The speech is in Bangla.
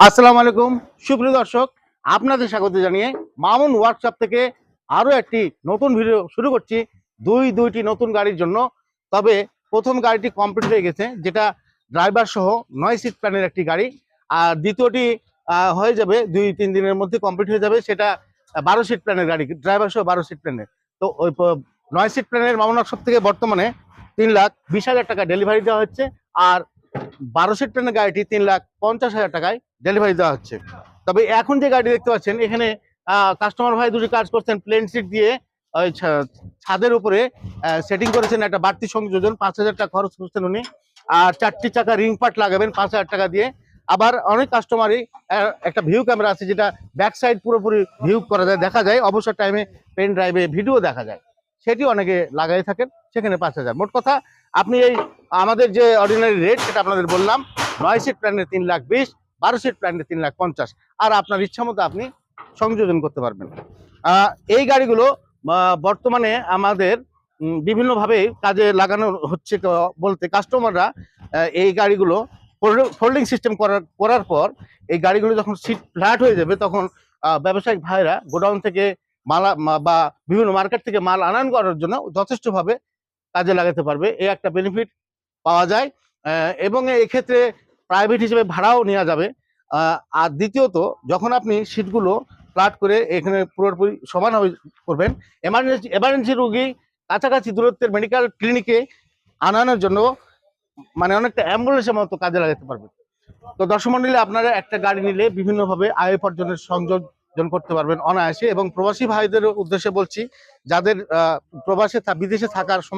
আসসালামু আলাইকুম। সুপ্রিয় দর্শক, আপনাদের স্বাগত জানিয়ে মামুন ওয়ার্কশপ থেকে আরও একটি নতুন ভিডিও শুরু করছি। দুই, দুইটি নতুন গাড়ির জন্য। তবে প্রথম গাড়িটি কমপ্লিট হয়ে গেছে, যেটা ড্রাইভার সহ নয় সিট প্ল্যানের একটি গাড়ি। আর দ্বিতীয়টি হয়ে যাবে দুই, তিন দিনের মধ্যে কমপ্লিট হয়ে যাবে, সেটা বারো সিট প্ল্যানের গাড়ি ড্রাইভার সহ বারো সিট প্ল্যানের তো ওই নয় সিট প্ল্যানের মামুন ওয়ার্কশপ থেকে বর্তমানে তিন লাখ বিশ হাজার টাকা ডেলিভারি দেওয়া হচ্ছে। আর বারো সিট প্ল্যানের গাড়িটি তিন লাখ পঞ্চাশ হাজার টাকায় ডেলিভারি দেওয়া হচ্ছে। তবে এখন যে গাড়ি দেখতে পাচ্ছেন, এখানে কাস্টমার ভাই দুটি কাজ করছেন। প্লেন সিট দিয়ে, ওই ছাদের উপরে সেটিং করেছেন একটা বাড়তি সংযোজন, পাঁচ হাজার টাকা খরচ করছেন উনি। আর চারটি চাকা রিং পার্ট লাগাবেন পাঁচ হাজার টাকা দিয়ে। আবার অনেক কাস্টমারই একটা ভিউ ক্যামেরা আছে যেটা ব্যাক সাইড পুরোপুরি ভিউ করা যায়, দেখা যায়। অবসর টাইমে পেন ড্রাইভে ভিডিও দেখা যায়। সেটি অনেকে লাগাই থাকেন, সেখানে পাঁচ হাজার। মোট কথা, আপনি এই আমাদের যে অর্ডিনারি রেট সেটা আপনাদের বললাম, নয় সিট প্ল্যানে তিন লাখ বিশ, বারো সিট প্ল্যানে তিন লাখ পঞ্চাশ। আর আপনার ইচ্ছা মতো আপনি সংযোজন করতে পারবেন। এই গাড়িগুলো বর্তমানে আমাদের বিভিন্নভাবে কাজে লাগানো হচ্ছে বলতে কাস্টমাররা এই গাড়িগুলো ফোল্ডিং সিস্টেম করার করার পর, এই গাড়িগুলো যখন সিট ফ্ল্যাট হয়ে যাবে, তখন ব্যবসায়িক ভাইরা গোডাউন থেকে মাল বা বিভিন্ন মার্কেট থেকে মাল আনান করার জন্য যথেষ্টভাবে কাজে লাগাতে পারবে। এই একটা বেনিফিট পাওয়া যায়। এবং এক্ষেত্রে প্রাইভেট হিসেবে ভাড়াও নেওয়া যাবে। আর দ্বিতীয়ত, যখন আপনি সিটগুলো প্লাট করে এখানে পুরোপুরি সমান করবেন এমার্জেন্সি এমার্জেন্সি রুগী কাছাকাছি দূরত্বের মেডিকেল ক্লিনিকে আনানোর জন্য মানে অনেকটা অ্যাম্বুলেন্সের মতো কাজে লাগাতে পারবেন তো দর্শক মন্ডলী, আপনারা একটা গাড়ি নিলে বিভিন্নভাবে আয় উপার্জনের সংযোজন করতে পারবেন অনায়াসে। এবং প্রবাসী ভাইদের উদ্দেশ্যে বলছি যাদের প্রবাসে বিদেশে থাকার সময়